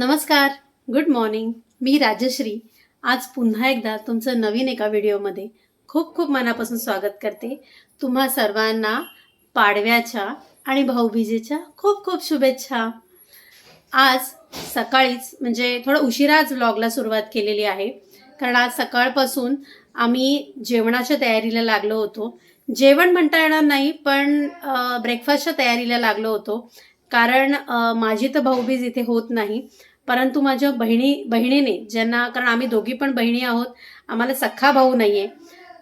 नमस्कार good morning मी राजश्री. आज पुन्हा एकदा तुमचं नवीन एका व्हिडिओमध्ये खूप खूप मनापासून स्वागत करते. तुम्हा सर्वांना पाडव्याच्या आणि भाऊबीजेच्या खूप खूप शुभेच्छा. आज सकाळीच म्हणजे थोडं उशिराच व्लॉगला सुरुवात केलेली आहे. कारण आज सकाळपासून आम्ही जेवणाच्या तयारीला लागलो होतो. जेवण म्हणता येणार नाही पण ब्रेकफास्टच्या तयारीला लागलो होतो. कारण माझी तर भाऊबीज इथे होत नाही. परंतु माझ्या बहिणी बहिणीने ज्यांना कारण आम्ही दोघी पण बहिणी आहोत आम्हाला सख्खा भाऊ नाही आहे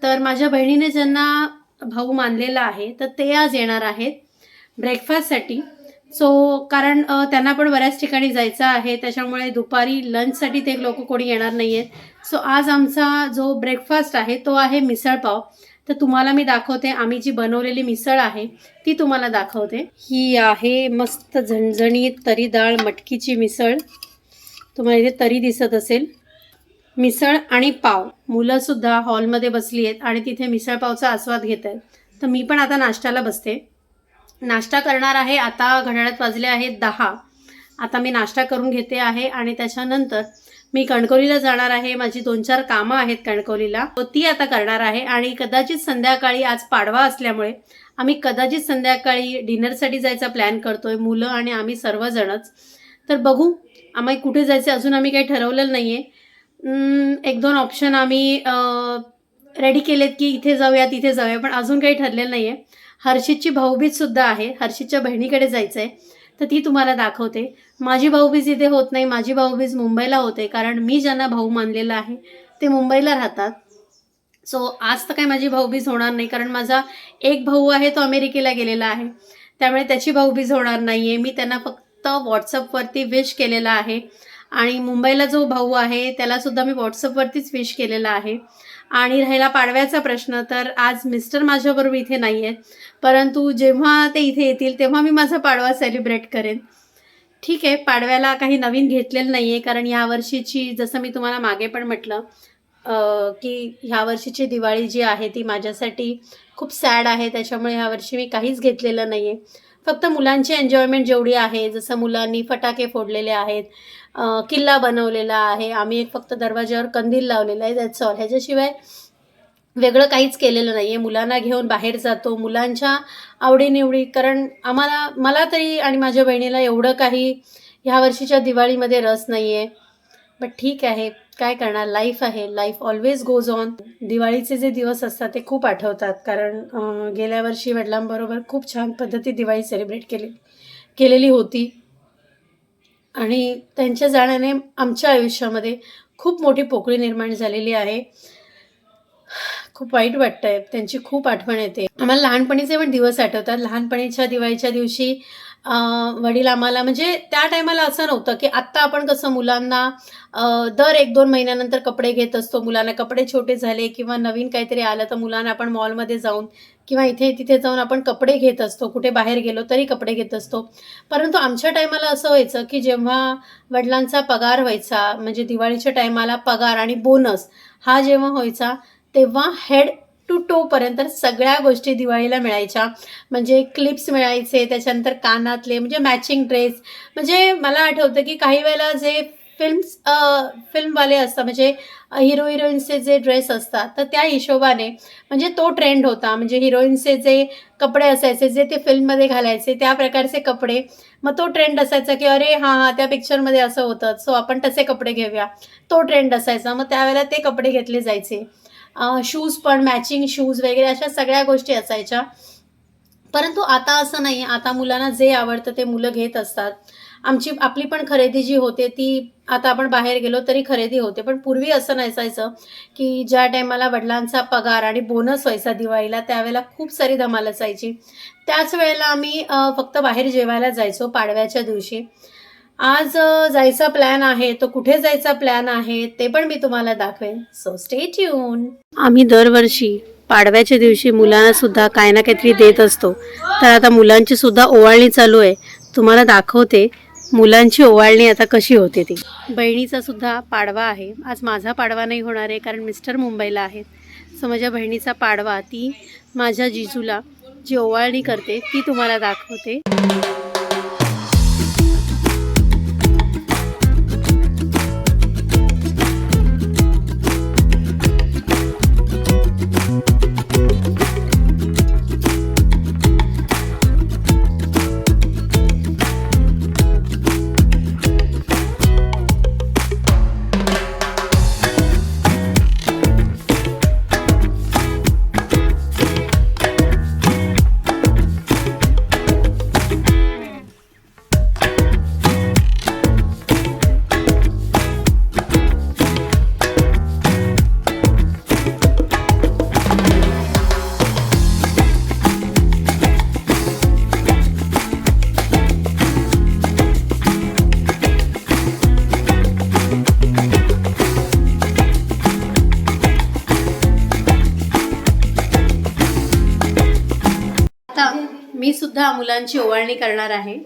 तर माझ्या बहिणीने ज्यांना भाऊ मानलेला आहे तर ते आज येणार आहेत ब्रेकफास्टसाठी सो कारण त्यांना पण बऱ्याच ठिकाणी जायचं आहे त्याच्यामुळे दुपारी लंचसाठी ते लोक कोणी येणार नाही आहेत सो आज आमचा जो ब्रेकफास्ट आहे तो आहे मिसळपाव तर तुम्हाला मी दाखवते आम्ही जी बनवलेली मिसळ आहे ती तुम्हाला दाखवते. ही आहे मस्त झणझणीत तरी डाळ मटकीची मिसळ. तुम्हाला इथे तरी दिसत असेल. मिसळ आणि पाव. मुलंसुद्धा हॉलमध्ये बसली आहेत आणि तिथे मिसळ पावचा आस्वाद घेत आहेत. तर मी पण आता नाश्त्याला बसते. नाश्ता करणार आहे आता घड्याळात वाजले आहेत दहा. आता मी नाश्ता करून घेते आहे आणि त्याच्यानंतर मी कणकवलीला जाणार आहे. माझी दोन चार कामं आहेत कणकवलीला. ती आता करणार आहे आणि कदाचित संध्याकाळी आज पाडवा असल्यामुळे आम्ही कदाचित संध्याकाळी डिनरसाठी जायचा प्लॅन करतोय मुलं आणि आम्ही सर्वजणच. तर बघू आम्ही कुठे जायचं अजून आम्ही काही ठरवलेलं नाही आहे एक दोन ऑप्शन आम्ही रेडी केलेत की इथे जाऊया तिथे जाऊया पण अजून काही ठरलेलं नाही आहे हर्षितची भाऊबीजसुद्धा आहे. हर्षितच्या बहिणीकडे जायचं आहे तर ती तुम्हाला दाखवते. माझी भाऊबीज इथे होत नाही. माझी भाऊबीज मुंबईला होते. कारण मी ज्यांना भाऊ मानलेला आहे ते मुंबईला राहतात. सो आज तर काय माझी भाऊबीज होणार नाही. कारण माझा एक भाऊ आहे तो अमेरिकेला गेलेला आहे. त्यामुळे त्याची भाऊबीज होणार नाही आहे मी त्यांना फक्त व्हॉट्सअपवरती विश केलेला आहे. आणि मुंबईला जो भाऊ आहे त्यालासुद्धा मी व्हॉट्सअपवरतीच विश केलेला आहे. आणि राहिला पाडव्याचा प्रश्न तर आज मिस्टर माझ्याबरोबर इथे नाही आहेत परंतु जेव्हा ते इथे येतील तेव्हा मी माझा पाडवा सेलिब्रेट करेन. ठीक आहे पाडव्याला काही नवीन घेतलेलं नाही आहे कारण यावर्षीची जसं मी तुम्हाला मागे पण म्हटलं की ह्या वर्षीची दिवाळी जी आहे ती माझ्यासाठी खूप सॅड आहे. त्याच्यामुळे ह्यावर्षी मी काहीच घेतलेलं नाही आहे फक्त मुलांची एन्जॉयमेंट जेवढी आहे जसं मुलांनी फटाके फोडलेले आहेत किल्ला बनवलेला आहे आम्ही एक फक्त दरवाज्यावर कंदील लावलेला आहे दॅट्स ऑल ह्याच्याशिवाय वेगळं काहीच केलेलं नाही आहे मुलांना घेऊन बाहेर जातो मुलांच्या आवडीनिवडी कारण आम्हाला मला तरी आणि माझ्या बहिणीला एवढं काही ह्या वर्षीच्या दिवाळीमध्ये रस नाही आहे बट ठीक आहे. काय करणार? लाईफ आहे. लाईफ ऑलवेज गोज ऑन दिवाळीचे जे दिवस असतात ते खूप आठवतात. कारण गेल्या वर्षी वडिलांबरोबर खूप छान पद्धती दिवाळी सेलिब्रेट केली केलेली होती. आणि त्यांच्या जाण्याने आमच्या आयुष्यामध्ये खूप मोठी पोकळी निर्माण झालेली आहे. खूप वाईट वाटतंय. त्यांची खूप आठवण येते. आम्हाला लहानपणीचे पण दिवस आठवतात. लहानपणीच्या दिवाळीच्या दिवशी वडील आम्हाला म्हणजे त्या टायमाला असं नव्हतं की आत्ता आपण कसं मुलांना दर एक दोन महिन्यानंतर कपडे घेत असतो. मुलांना कपडे छोटे झाले किंवा नवीन काहीतरी आलं तर मुलांना आपण मॉलमध्ये जाऊन किंवा इथे तिथे जाऊन आपण कपडे घेत असतो. कुठे बाहेर गेलो तरी कपडे घेत असतो. परंतु आमच्या टायमाला असं व्हायचं की जेव्हा वडिलांचा पगार व्हायचा म्हणजे दिवाळीच्या टायमाला पगार आणि बोनस हा जेव्हा व्हायचा तेव्हा हेड टू टोपर्यंत सगळ्या गोष्टी दिवाळीला मिळायच्या. म्हणजे क्लिप्स मिळायचे त्याच्यानंतर कानातले म्हणजे मॅचिंग ड्रेस म्हणजे मला आठवतं की काही वेळेला जे फिल्म्स फिल्मवाले असतात म्हणजे हिरो हिरोईन्सचे जे ड्रेस असतात तर त्या हिशोबाने म्हणजे तो ट्रेंड होता. म्हणजे हिरोईन्सचे जे कपडे असायचे जे ते फिल्ममध्ये घालायचे त्या प्रकारचे कपडे. मग तो ट्रेंड असायचा की अरे हां हां त्या पिक्चरमध्ये असं होतं. सो आपण तसे कपडे घेऊया. तो ट्रेंड असायचा. मग त्यावेळेला ते कपडे घेतले जायचे. शूज पण मॅचिंग शूज वगैरे अशा सगळ्या गोष्टी असायच्या. परंतु आता असं नाही आता मुलांना जे आवडतं ते मुलं घेत असतात. आमची आपली पण खरेदी जी होते ती आता आपण बाहेर गेलो तरी खरेदी होते. पण पूर्वी असं नसायचं की ज्या टायमाला वडिलांचा पगार आणि बोनस व्हायचा दिवाळीला त्यावेळेला खूप सारी धमाल असायची. त्याच वेळेला आम्ही फक्त बाहेर जेवायला जायचो पाडव्याच्या दिवशी. आज जायचा प्लॅन आहे तो कुठे जायचा प्लॅन आहे ते पण मी तुम्हाला दाखवेन. सो स्टे ट्यून आम्ही दरवर्षी पाडव्याच्या दिवशी मुलांना सुद्धा काही ना काहीतरी देत असतो. तर आता मुलांची सुद्धा ओवाळणी चालू आहे. तुम्हाला दाखवते मुलांची ओवाळणी आता कशी होते ती. बहिणीचा सुद्धा पाडवा आहे. आज माझा पाडवा नाही होणार आहे कारण मिस्टर मुंबईला आहेत. सो माझ्या बहिणीचा पाडवा ती माझ्या जिजूला जी ओवाळणी करते ती तुम्हाला दाखवते. मी सुद्धा मुलांची ओवाळणी करणार आहे.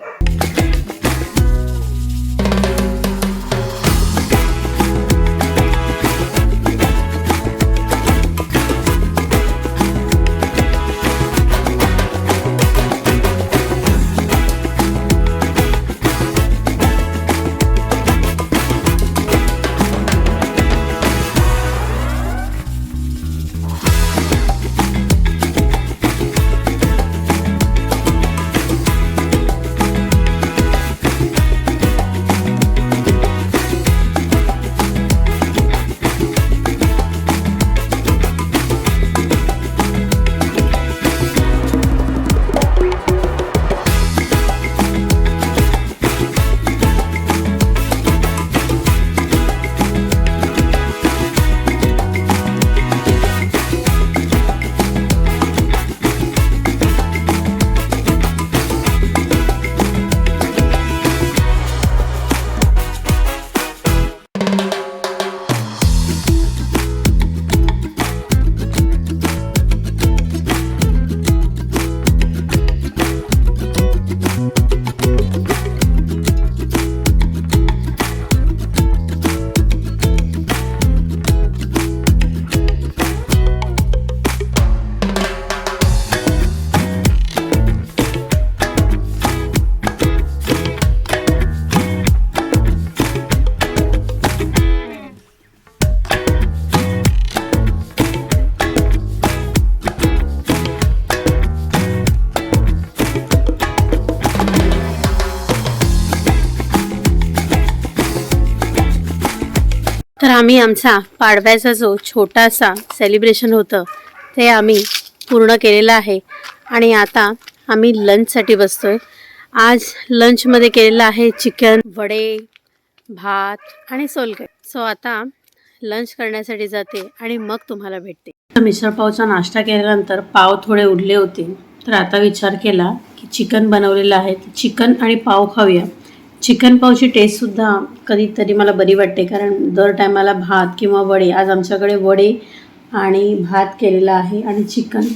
आम्ही आमचा पाडव्याचा जो छोटासा सेलिब्रेशन होतं ते आम्ही पूर्ण केलेलं आहे. आणि आता आम्ही लंचसाठी बसतो आहे आज लंचमध्ये केलेलं आहे चिकन वडे भात आणि सोलकट सो आता लंच करण्यासाठी जाते आणि मग तुम्हाला भेटते. मिसळ पावचा नाश्ता केल्यानंतर पाव थोडे उरले होते. तर आता विचार केला की चिकन बनवलेलं आहे. चिकन आणि पाव खाऊया. चिकन पावची टेस्टसुद्धा कधीतरी मला बरी वाटते. कारण दर टायमाला भात किंवा वडे आज आमच्याकडे वडे आणि भात केलेला आहे आणि चिकन.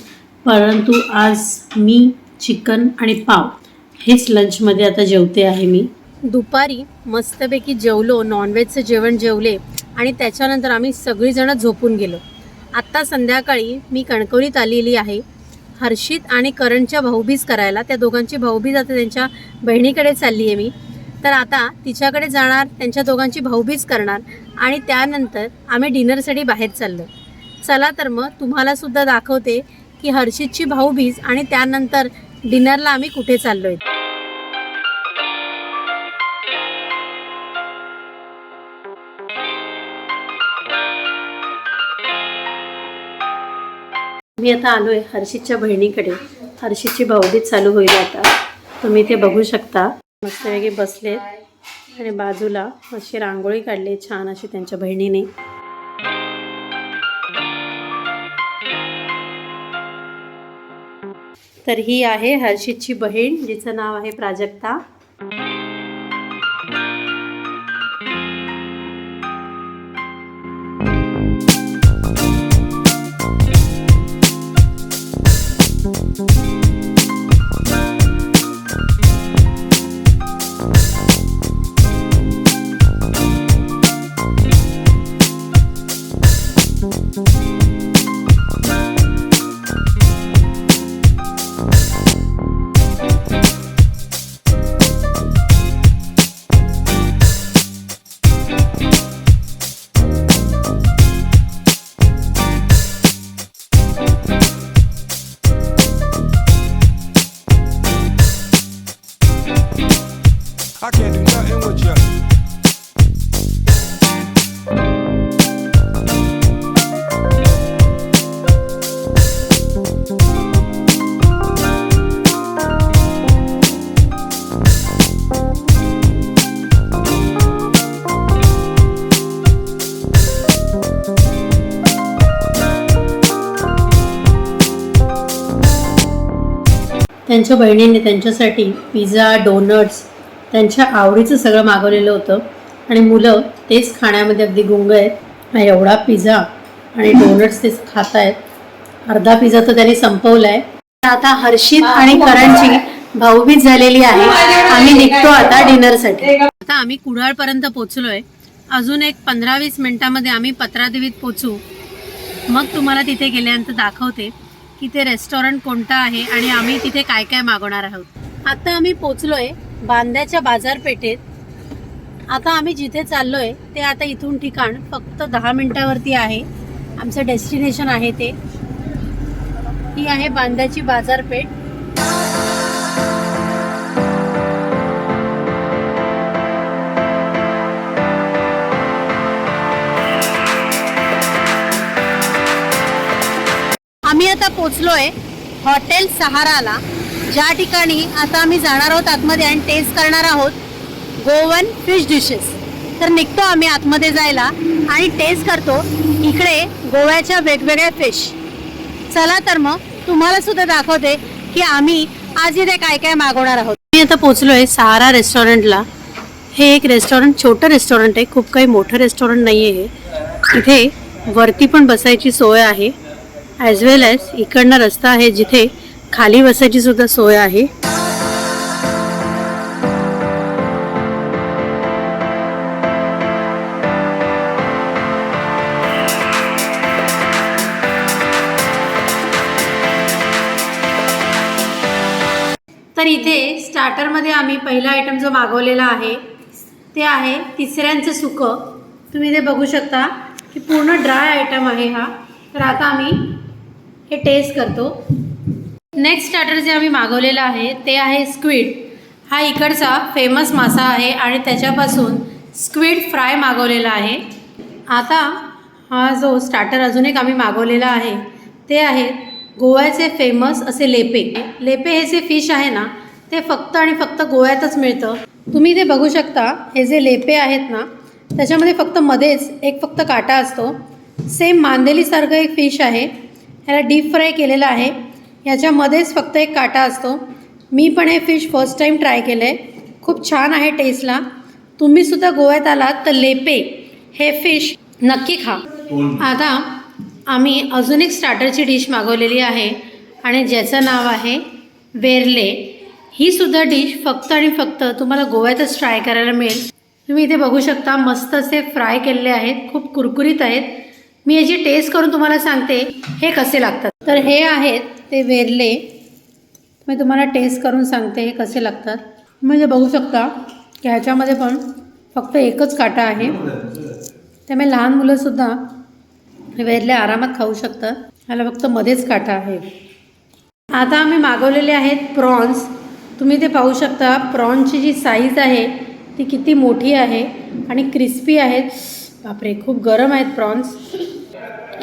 परंतु आज मी चिकन आणि पाव हेच लंचमध्ये आता जेवते आहे मी. दुपारी मस्तपैकी जेवलो नॉनव्हेजचं जेवण जेवले आणि त्याच्यानंतर आम्ही सगळीजणं झोपून गेलो. आत्ता संध्याकाळी मी कणकवलीत आलेली आहे. हर्षित आणि करणच्या भाऊबीज करायला. त्या दोघांची भाऊबीज आता त्यांच्या बहिणीकडे चालली आहे मी. तर आता तिच्याकडे जाणार त्यांच्या दोघांची भाऊबीज करणार आणि त्यानंतर आम्ही डिनरसाठी बाहेर चाललो. चला तर मग तुम्हाला सुद्धा दाखवते की हर्षितची भाऊबीज आणि त्यानंतर डिनरला आम्ही कुठे चाललोय. मी आता आलोय हर्षितच्या बहिणीकडे. हर्षितची भाऊबीज चालू होईल आता. तुम्ही ते बघू शकता. मस्तपैकी बसलेत. आणि बाजूला अशी रांगोळी काढली छान अशी त्यांच्या बहिणीने. तर ही आहे हर्षितची बहीण जिचं नाव आहे प्राजक्ता. त्यांच्या बहिणीने त्यांच्यासाठी पिझ्झा डोनट्स त्यांच्या आवडीचं सगळं मागवलेलं होतं. आणि मुलं तेच खाण्यामध्ये अगदी गुंग आहेत. एवढा पिझ्झा आणि डोनट्स तेच खात आहेत अर्धा पिझ्झा तर त्यांनी संपवला आहे आता हर्षित आणि करणची भाऊबीज झालेली आहे. आम्ही निघतो आता डिनरसाठी. आता आम्ही कुडाळ पर्यंत पोचलोय. अजून एक पंधरा वीस मिनिटामध्ये आम्ही पत्रादेवीत पोचू. मग तुम्हाला तिथे गेल्यानंतर दाखवते. की ते रेस्टॉरंट कोणतं आहे आणि आम्ही तिथे काय काय मागवणार आहोत. आता आम्ही पोचलोय बांद्याच्या बाजारपेठेत. आता आम्ही जिथे चाललोय ते आता इथून ठिकाण फक्त दहा मिनिटावरती आहे. आमचं डेस्टिनेशन आहे ते. ही आहे बांद्याची बाजारपेठ. आम्ही आता पोचलोय हॉटेल सहाराला. ज्या ठिकाणी आता आम्ही जाणार आहोत आतमध्ये आणि टेस्ट करणार आहोत गोवन फिश डिशेस तर निघतो आम्ही आतमध्ये जायला आणि टेस्ट करतो इकडे गोव्याच्या वेगवेगळ्या फिश चला तर मग तुम्हाला सुद्धा दाखवते की आम्ही आज इथे काय काय मागवणार आहोत. मी आता पोचलोय सहारा रेस्टॉरंटला हे एक रेस्टॉरंट छोटं रेस्टॉरंट आहे खूप काही मोठं रेस्टॉरंट नाही आहे हे. इथे वरती पण बसायची सोय आहे. ॲज वेल ॲज इकडनं रस्ता आहे जिथे खाली बसायची सुद्धा सोय आहे. तर इथे स्टार्टरमध्ये आम्ही पहिला आयटम जो मागवलेला आहे ते आहे तिसऱ्यांचं सुकं. तुम्ही इथे बघू शकता की पूर्ण ड्राय आयटम आहे हा. तर आता आम्ही हे टेस्ट करतो. नेक्स्ट स्टार्टर जे आम्ही मागवलेलं आहे ते आहे स्क्विड हा इकडचा फेमस मासा आहे आणि त्याच्यापासून स्क्विड फ्राय मागवलेला आहे. आता हा जो स्टार्टर अजून एक आम्ही मागवलेला आहे ते आहे गोव्याचे फेमस असे लेपे. लेपे हे जे फिश आहे ना ते फक्त आणि फक्त गोव्यातच मिळतं. तुम्ही ते बघू शकता हे जे लेपे आहेत ना त्याच्यामध्ये फक्त मध्येच एक फक्त काटा असतो. सेम मांदेलीसारखं एक फिश आहे. ह्याला डीप फ्राय केलेलं आहे. ह्याच्यामध्येच फक्त एक काटा असतो. मी पण हे फिश फर्स्ट टाईम ट्राय केलं आहे खूप छान आहे टेस्टला तुम्हीसुद्धा गोव्यात आलात तर लेपे हे फिश नक्की खा. आता आम्ही अजून एक स्टार्टरची डिश मागवलेली आहे आणि ज्याचं नाव आहे वेरले. ही सुद्धा डिश फक्त आणि फक्त तुम्हाला गोव्यातच ट्राय करायला मिळेल. तुम्ही इथे बघू शकता मस्त असे फ्राय केलेले आहेत. खूप कुरकुरीत आहेत. मी याची टेस्ट करून तुम्हाला सांगते हे कसे लागतात. तर हे आहेत ते वेरले मी तुम्हाला टेस्ट करून सांगते हे कसे लागतात. म्हणजे बघू शकता की ह्याच्यामध्ये पण फक्त एकच काटा आहे. त्यामुळे लहान मुलंसुद्धा हे वेरले आरामात खाऊ शकतात. ह्याला फक्त मध्येच काटा आहे. आता आम्ही मागवलेले आहेत प्रॉन्स. तुम्ही ते पाहू शकता प्रॉन्सची जी साईज आहे ती किती मोठी आहे आणि क्रिस्पी आहेत. बापरे खूप गरम आहेत प्रॉन्स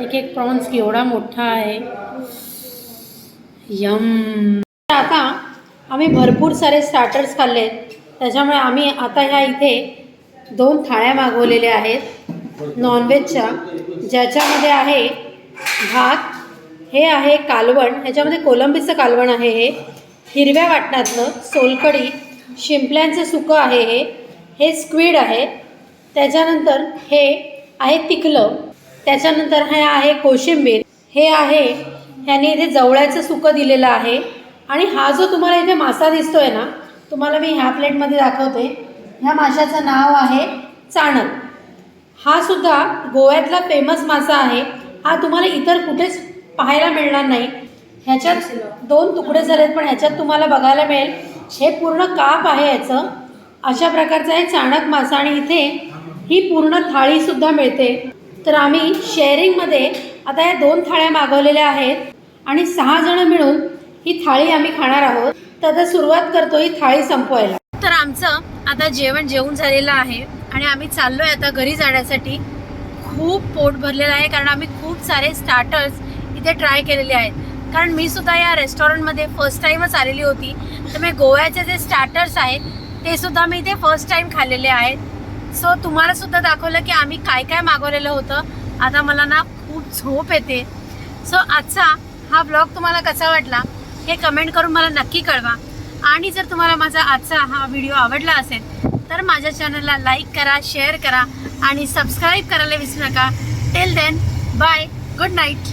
एक एक प्रॉन्स एवढा मोठा आहे. यम. आता आम्ही भरपूर सारे स्टार्टर्स खाल्लेत त्याच्यामुळे आम्ही आता ह्या इथे दोन थाळ्या मागवलेल्या आहेत. नॉनव्हेजच्या ज्याच्यामध्ये आहे भात हे आहे कालवण. ह्याच्यामध्ये कोलंबीचं कालवण आहे हे. हिरव्या वाटणातलं सोलकढी शिंपल्यांचं सुकं आहे हे. हे स्क्वीड आहे. त्याच्यानंतर हे आहे तिखलं त्याच्यानंतर हे आहे कोशिंबीर हे आहे ह्याने इथे जवळ्याचं सुकं दिलेलं आहे. आणि हा जो तुम्हाला इथे मासा दिसतोय ना तुम्हाला मी ह्या प्लेटमध्ये दाखवते. ह्या माशाचं नाव आहे चाणक हा सुद्धा गोव्यातला फेमस मासा आहे. हा तुम्हाला इतर कुठेच पाहायला मिळणार नाही. ह्याच्यात दोन तुकडे झालेत पण ह्याच्यात तुम्हाला बघायला मिळेल. हे पूर्ण काप आहे याचं. अशा प्रकारचं आहे चाणक मासा आणि इथे ही पूर्ण थाळीसुद्धा मिळते. तर आम्ही शेअरिंगमध्ये आता या दोन थाळ्या मागवलेल्या आहेत आणि सहा जण मिळून ही थाळी आम्ही खाणार आहोत. तर आता सुरुवात करतो ही थाळी संपवायला. तर आमचं आता जेवण जेवून झालेलं आहे आणि आम्ही चाललोय आता घरी जाण्यासाठी. खूप पोट भरलेलं आहे कारण आम्ही खूप सारे स्टार्टर्स इथे ट्राय केलेले आहेत. कारण मी सुद्धा या रेस्टॉरंटमध्ये फर्स्ट टाईमच आलेली होती. तर मी गोव्याचे जे स्टार्टर्स आहेत ते सुद्धा मी इथे फर्स्ट टाईम खाल्लेले आहेत. सो तुम्हाला सुद्धा दाखवलं की आम्ही काय काय मागवलेलं होतं. आता मला ना खूप झोप येते. सो आजचा हा ब्लॉग तुम्हाला कसा वाटला हे कमेंट करून मला नक्की कळवा. आणि जर तुम्हाला माझा आजचा हा व्हिडिओ आवडला असेल तर माझ्या चॅनलला लाईक करा शेअर करा आणि सबस्क्राईब करायला विसरू नका. Till then bye good night